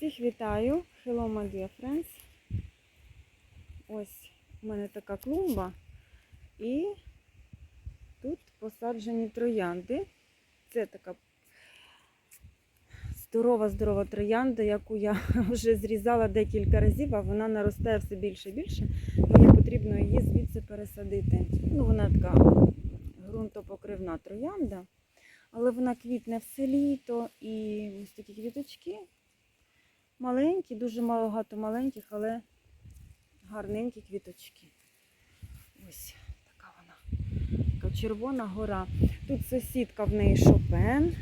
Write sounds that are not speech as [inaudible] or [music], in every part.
Всіх вітаю! Hello, my dear friends. Ось у мене така клумба. І тут посаджені троянди. Це така здорова-здорова троянда, яку я [laughs] вже зрізала декілька разів, а вона наростає все більше і більше. Мені потрібно її звідси пересадити. Ну, вона така ґрунтопокривна троянда, але вона квітне все літо і ось такі квіточки. Маленькі, дуже багато маленьких, але гарненькі квіточки. Ось така вона. Така червона гора. Тут сусідка в неї Шопен.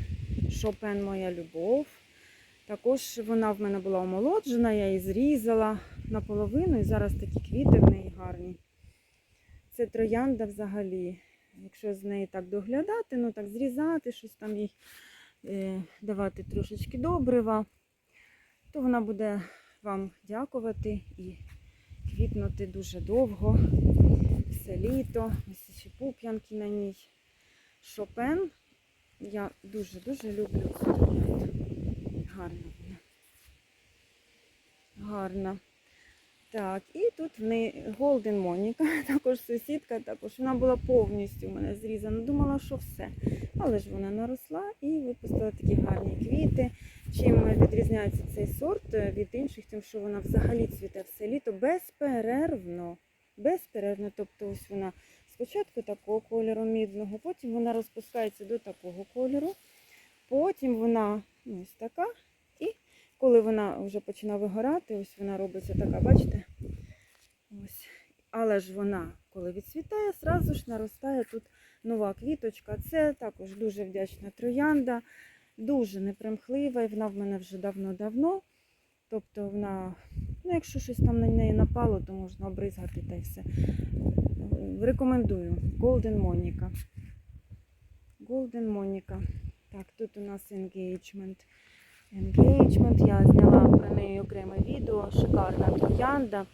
Шопен моя любов. Також вона в мене була омолоджена, я її зрізала наполовину і зараз такі квіти в неї гарні. Це троянда взагалі. Якщо з неї так доглядати, ну так зрізати, щось там їй е, давати трошечки добрива, то вона буде вам дякувати і квітнути дуже довго, все літо, ось ще пуп'янки на ній. Шопен. Я дуже-дуже люблю цю. Гарна вона. Гарна. Так, і тут в неї Голден Моніка, [laughs] також сусідка, також вона була повністю у мене зрізана. Думала, що все. Але ж вона наросла і випустила такі гарні квіти. Чим відрізняється цей сорт е, від інших, тим, що вона взагалі цвіте все літо безперервно. Безперервно. Тобто ось вона спочатку такого кольору мідного, потім вона розпускається до такого кольору, потім вона ось така. Коли вона вже починає вигорати, ось вона робиться така, бачите? Ось. Але ж вона, коли відцвітає, зразу ж наростає тут нова квіточка. Це також дуже вдячна троянда, дуже непримхлива, і вона в мене вже давно-давно. Тобто вона, ну якщо щось там на неї напало, то можна обризгати та й все. Рекомендую. Golden Monica. Golden Monica. Так, тут у нас engagement. Engagement. Я зняла про неї окреме відео. Шикарна троянда.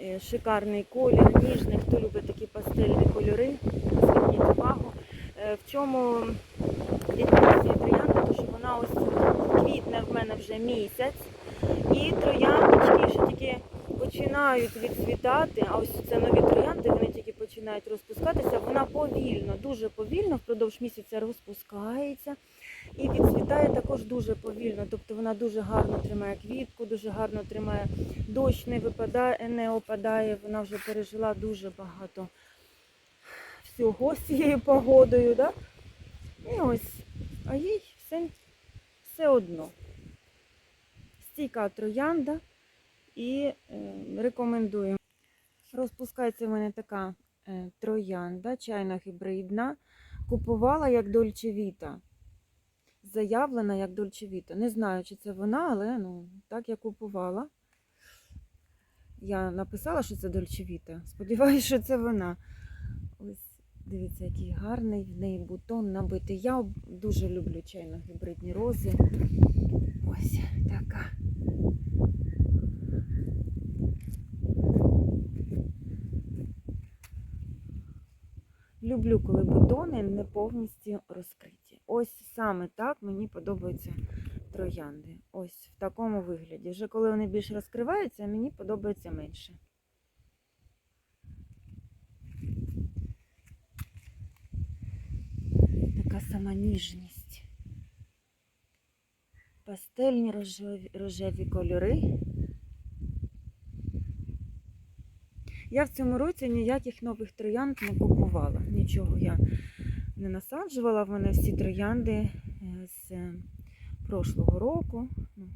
Е, Шикарний колір, ніжний. Хто любить такі пастельні кольори, зверніть увагу. Е, В чому відмінність цієї троянди, то що вона ось квітне в мене вже місяць. І трояндочки ще тільки починають відцвітати, а ось це нові троянди, вони тільки починають розпускатися. Вона повільно, дуже повільно, впродовж місяця розпускається і відцвітає також дуже повільно. Тобто вона дуже гарно тримає квітку, дуже гарно тримає дощ, не випадає, не опадає. Вона вже пережила дуже багато всього з цією погодою. Да? І ось, а їй все, все одно. Стійка троянда і е, рекомендую. Розпускається в мене така е, троянда, чайна гібридна. Купувала як дольчевіта. Заявлена як дольчевіта. Не знаю, чи це вона, але ну, так я купувала. Я написала, що це дольчевіта. [laughs] Сподіваюся, що це вона. Ось дивіться, який гарний в неї бутон набитий. Я дуже люблю чайно-гібридні рози. Ось така. Люблю, коли бутони не повністю розкриті. Ось саме так мені подобаються троянди. Ось в такому вигляді. Вже коли вони більш розкриваються, мені подобається менше. Така сама ніжність. Пастельні рожеві, рожеві кольори. Я в цьому році ніяких нових троянд не купувала. Нічого я не насаджувала. В мене всі троянди е, з прошлого року. Ну,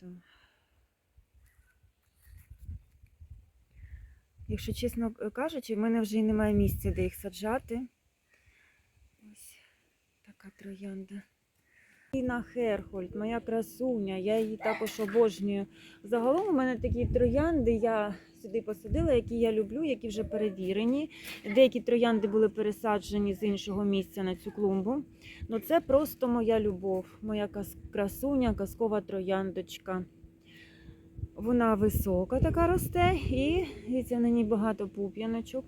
то... Якщо чесно кажучи, в мене вже й немає місця, де їх саджати. Ось така троянда. Інна Херхольд, моя красуня, я її також обожнюю. Загалом у мене такі троянди, я сюди посадила, які я люблю, які вже перевірені. Деякі троянди були пересаджені з іншого місця на цю клумбу. Ну це просто моя любов, моя красуня, казкова трояндочка. Вона висока така росте і дивіться, на ній багато пуп'яночок.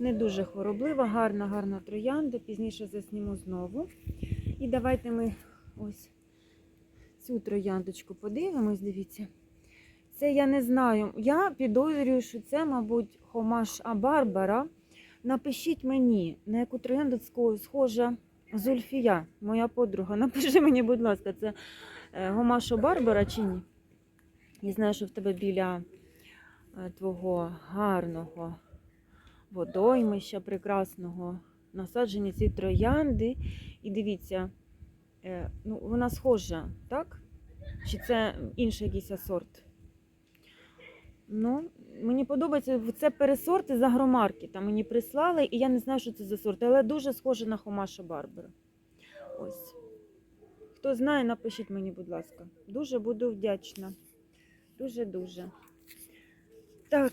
Не дуже хвороблива, гарна, гарна троянда. Пізніше засніму знову. І давайте ми ось цю трояндочку подивимось, дивіться. Це я не знаю. Я підозрюю, що це, мабуть, хомаш Барбара. Напишіть мені, на яку трояндочку схожа Зульфія, моя подруга. [laughs] Напиши мені, будь ласка, це е, гомашо Барбара чи ні? Я знаю, що в тебе біля е, твого гарного водоймища прекрасного насаджені ці троянди. І дивіться, е, ну, вона схожа, так? Чи це інший якийсь сорт? Ну, мені подобається, це пересорти з агромаркета. Мені прислали, і я не знаю, що це за сорт, але дуже схоже на Хомаша Барбара. Ось. Хто знає, напишіть мені, будь ласка. Дуже буду вдячна. Дуже-дуже. Так,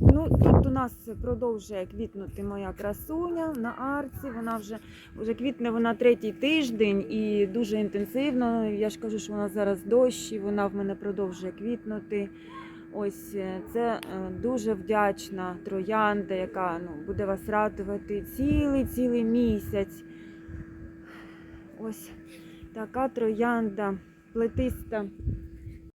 ну тут у нас продовжує квітнути моя красуня на арці. Вона вже, вже квітне вона третій тиждень і дуже інтенсивно. Я ж кажу, що вона зараз дощ, і вона в мене продовжує квітнути. Ось е, це е, дуже вдячна троянда, яка ну, буде вас радувати цілий цілий місяць. Ось така троянда плетиста